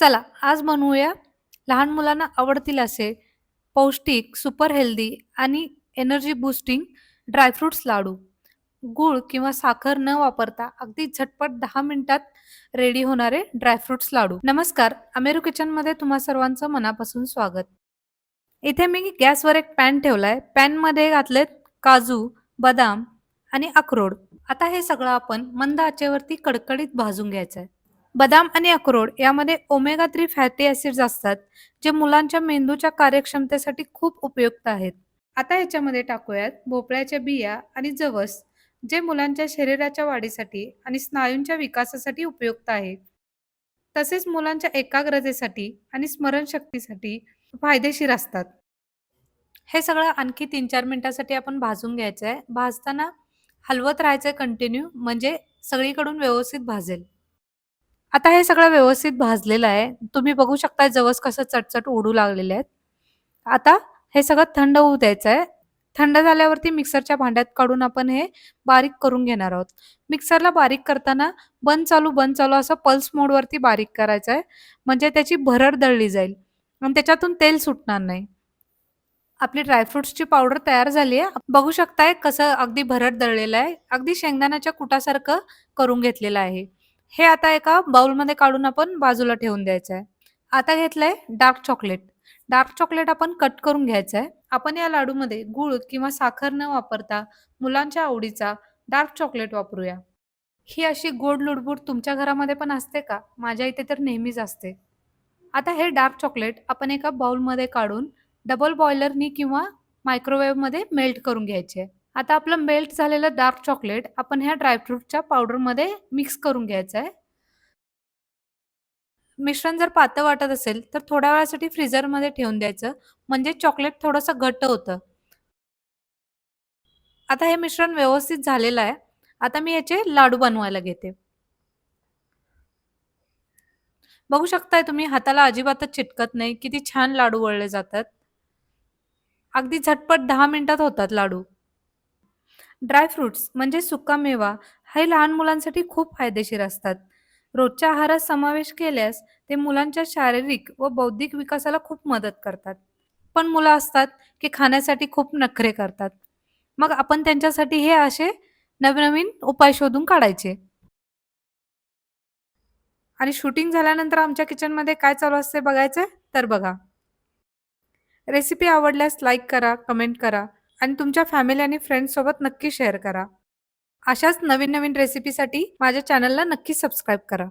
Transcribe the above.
चला आज बनवूया लहान मुलांना आवडतील असे पौष्टिक, सुपर हेल्दी आणि energy boosting dry fruits laddu. गूळ किंवा साखर न वापरता अगदी झटपट दहा मिनिटात रेडी होणारे ड्रायफ्रुट्स लाडू. नमस्कार, अमेरू किचनमध्ये तुम्हा सर्वांचं मनापासून स्वागत. इथे मी गॅसवर एक पॅन ठेवलाय. पॅनमध्ये घातलेत काजू, बदाम आणि अक्रोड. आता हे सगळं आपण मंद आचेवरती कडकडीत भाजून घ्यायचं आहे बदाम आणि अक्रोड यामध्ये ओमेगा थ्री फॅटी ऍसिड्स असतात जे मुलांच्या मेंदूच्या कार्यक्षमतेसाठी खूप उपयुक्त आहेत. आता याच्यामध्ये टाकूयात भोपळ्याच्या बिया आणि जवस जे मुलांच्या शरीराच्या वाढीसाठी आणि स्नायूंच्या विकासासाठी उपयुक्त आहे. तसेच मुलांच्या एकाग्रतेसाठी आणि स्मरणशक्तीसाठी फायदेशीर असतात. हे सगळं आणखी तीन चार मिनिटासाठी आपण भाजून घ्यायचं आहे. भाजताना हलवत राहायचं कंटिन्यू म्हणजे सगळीकडून व्यवस्थित भाजेल. आता हे सगळं व्यवस्थित भाजलेलं आहे. तुम्ही बघू शकता जवस कसं चटचट उडू लागलेले आहेत. आता हे सगळं थंड होऊ द्यायचं आहे. थंड झाल्यावरती मिक्सरच्या भांड्यात काढून आपण हे बारीक करून घेणार आहोत. मिक्सरला बारीक करताना बंद चालू बंद चालू असं पल्स मोडवरती बारीक करायचं आहे. म्हणजे त्याची भरड दळली जाईल आणि त्याच्यातून तेल सुटणार नाही. आपली ड्रायफ्रुट्सची पावडर तयार झाली आहे. बघू शकताय कसं अगदी भरड दळलेलं आहे. अगदी शेंगदाण्याच्या कुटासारखं करून घेतलेलं आहे. हे आता एका बाउलमध्ये काढून आपण बाजूला ठेवून द्यायचं आहे. आता घेतलंय डार्क चॉकलेट. डार्क चॉकलेट आपण कट करून घ्यायचं आहे. आपण या लाडूमध्ये गूळ किंवा साखर न वापरता मुलांच्या आवडीचा डार्क चॉकलेट वापरूया. ही अशी गोड लुडबुड तुमच्या घरामध्ये पण असते का? माझ्या इथे तर नेहमीच असते. आता हे डार्क चॉकलेट आपण एका बाउलमध्ये काढून डबल बॉयलरनी किंवा मायक्रोवेव्हमध्ये मेल्ट करून घ्यायचे. आता आपलं मेल्ट झालेलं डार्क चॉकलेट आपण ह्या ड्रायफ्रूटच्या पावडरमध्ये मिक्स करून घ्यायचं आहे. मिश्रण जर पातळ वाटत असेल तर थोड्या वेळासाठी फ्रीजरमध्ये ठेवून द्यायचं म्हणजे चॉकलेट थोडंसं घट्ट होतं. आता हे मिश्रण व्यवस्थित झालेलं आहे. आता मी याचे लाडू बनवायला घेते. बघू शकताय तुम्ही हाताला अजिबातच चिटकत नाही. किती छान लाडू वळले जातात. अगदी झटपट दहा मिनिटात होतात लाडू. ड्रायफ्रुट्स म्हणजे सुकामेवा हे लहान मुलांसाठी खूप फायदेशीर असतात. रोजच्या आहारात समावेश केल्यास ते मुलांच्या शारीरिक व बौद्धिक विकासाला खूप मदत करतात. पण मुलं असतात की खाण्यासाठी खूप नखरे करतात. मग आपण त्यांच्यासाठी हे असे नवनवीन उपाय शोधून काढायचे. आणि शूटिंग झाल्यानंतर आमच्या किचनमध्ये काय चालू असते बघायचं तर बघा. रेसिपी आवडल्यास लाईक करा, कमेंट करा आणि तुमच्या फॅमिली आणि फ्रेंड्ससोबत नक्की शेअर करा. अशाच नवीन-नवीन रेसिपीसाठी माझ्या चॅनलला नक्की सबस्क्राईब करा.